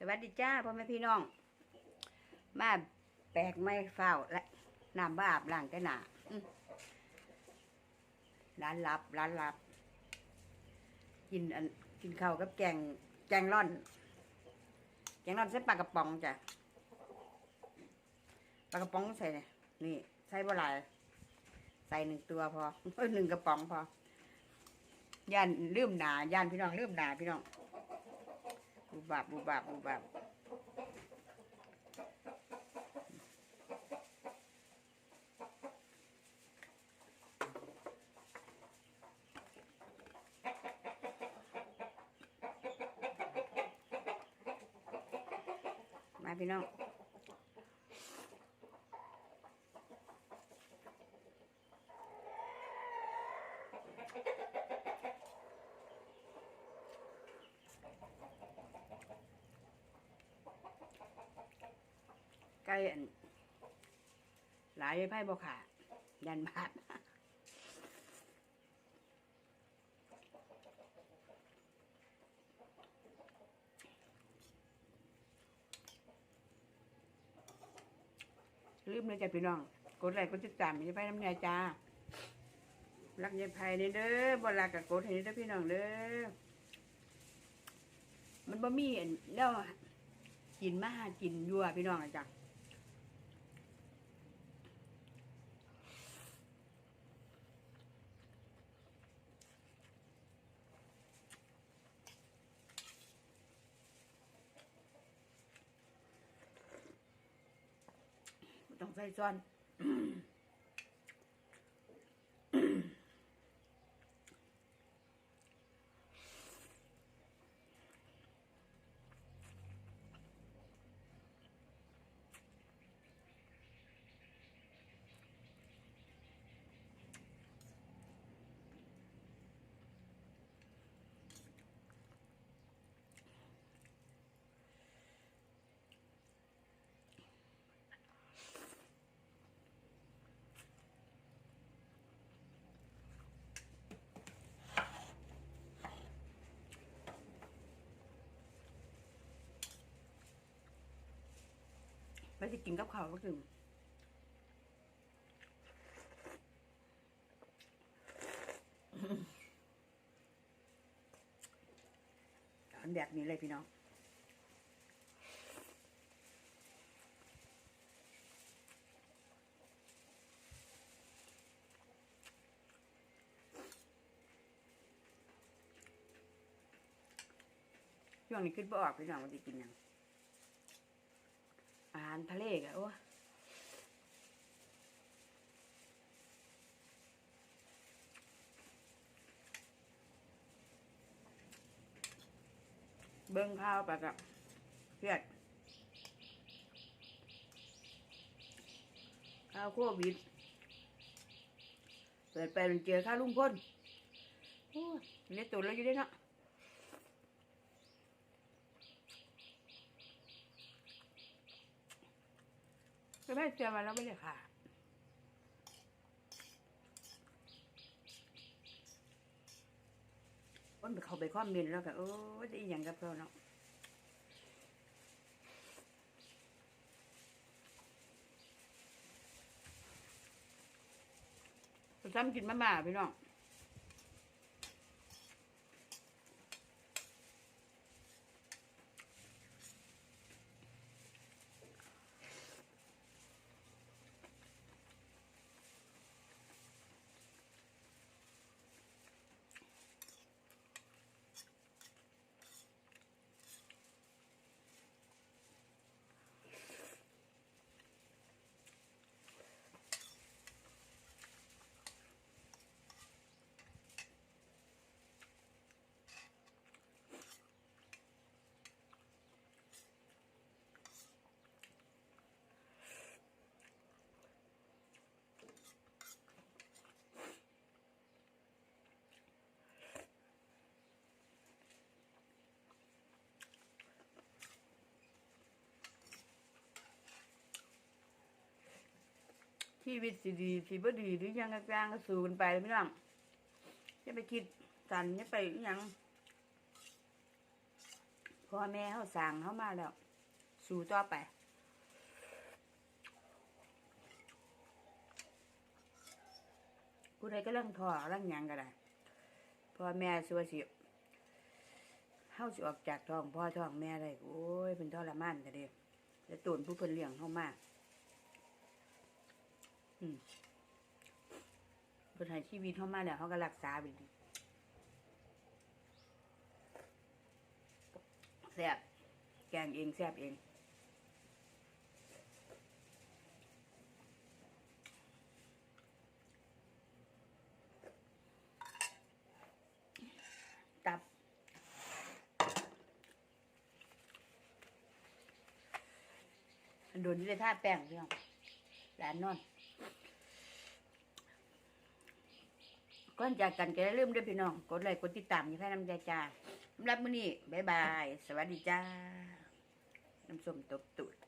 สวัสดีจ้าพ่อแม่พี่น้อง มาแปลกไม่เฝ้าและน้ำบาอาบล้างแต่หนาร้านลับร้านลับ กินอันกินข้าวกับแกงแกงร่อน แกงร่อนใส่ปลากระป๋องจ้ะปลากระป๋องใส่เนี่ยนี่ใส่บ่หลายใส่หนึ่งตัวพอเออหนึ่งกระป๋องพอย่านลืมหนาย่านพี่น้องลืมหนาพี่น้อง บูบาบบูบาบบูบาบมาพี่น้อง ไก่อันหลายไพ่บ่ขาดยันบาดลืมเลยจ้ะพี่น้อง กดไลค์กดติดตามยายไพ่น้ำแน่จ้ารักยายไพ่นี่เด้อบ่รักกับกดให้นี่เด้อพี่น้องเด้อมันบ่มีอันแล้วกินมาหากินยั่วพี่น้องอะจ้ะ บ่ต้ ไปจะกินกับข้าวก็คืออันแบบนี้เลยพี่น้องช่วงนี้คิดบ่ออกพี่น้องว่าจะกินยังาหารทะเลกะโอ้เบิ้งข้าวไปกับเพียดข้าวโควิดเปิดไปมันเจอข้าวลุงพ่นโอ้ยเนี่ยตัวเราอยู่ด้วยเนาะ ก็ไม่เจอมาแล้วไม่ได้ค่ะคนไปเขาไปคอมเมนแล้วก็โอ้ยได้อหย่างกับเราเนาะไปทำกินมาม่าพี่น้อง ชีวิตสิดีสิบ่ดีหรือยังกลางก็สู้กันไปพี่น้องอย่าไปคิดสันอย่าไปอยังพ่อแม่เขาสั่งเขามาแล้ว สู่ต่อไปผู้ใดก็เรื่องทอเรื่องยังก็ได้พ่อแม่สัวสิเฮาสิออกจากท้องพ่อท้องแม่ได้โอ้ยเป็นทรมานแต่เดียวแล้วตูนผู้เพิ่นเลี้ยงเฮามา เพิ่นให้ชีวิตเฮามาแล้วเฮาก็รักษาไปดีแซ่บแกงเองแซ่บเองตับโดนที่ได้ท่าแป้งพี่องร้านนอน ก่อนจากกันก็อย่าลืมด้วยพี่น้อง กดไลค์กดติดตามอย่าแพ้น้ำใจจ้าสำหรับมื้อนี้บ๊ายบาย สวัสดีจ้า น้ำส้มตบตูด